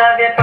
nadie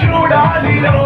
చూడాలిలో.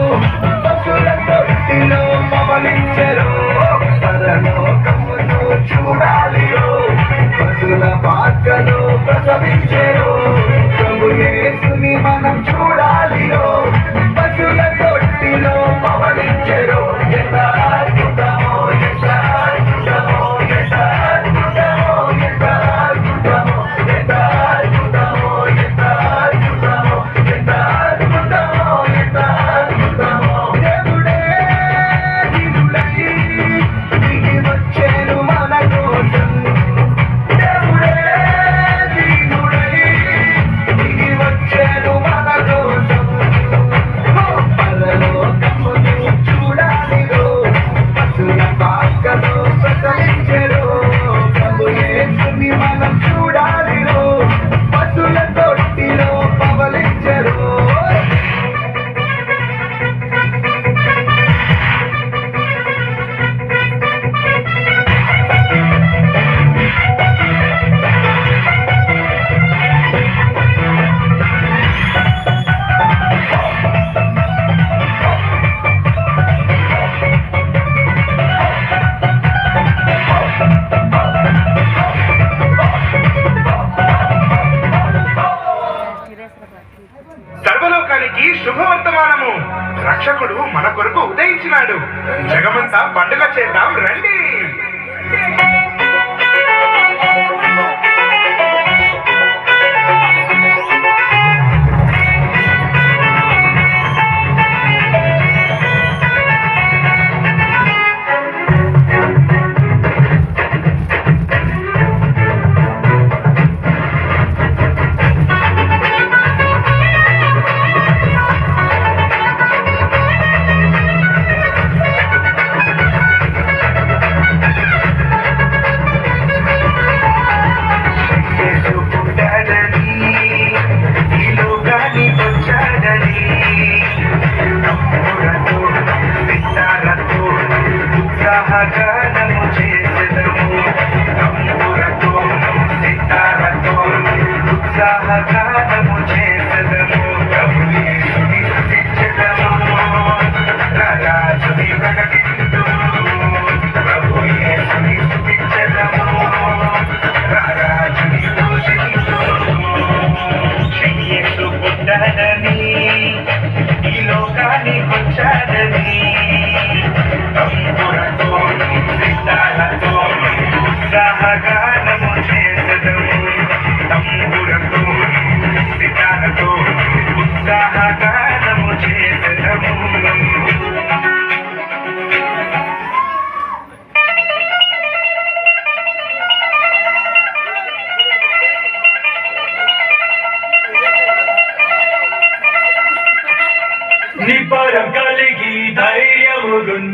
ఉదయించినాడు జగమంతా పండుగ చేద్దాం రండి. good.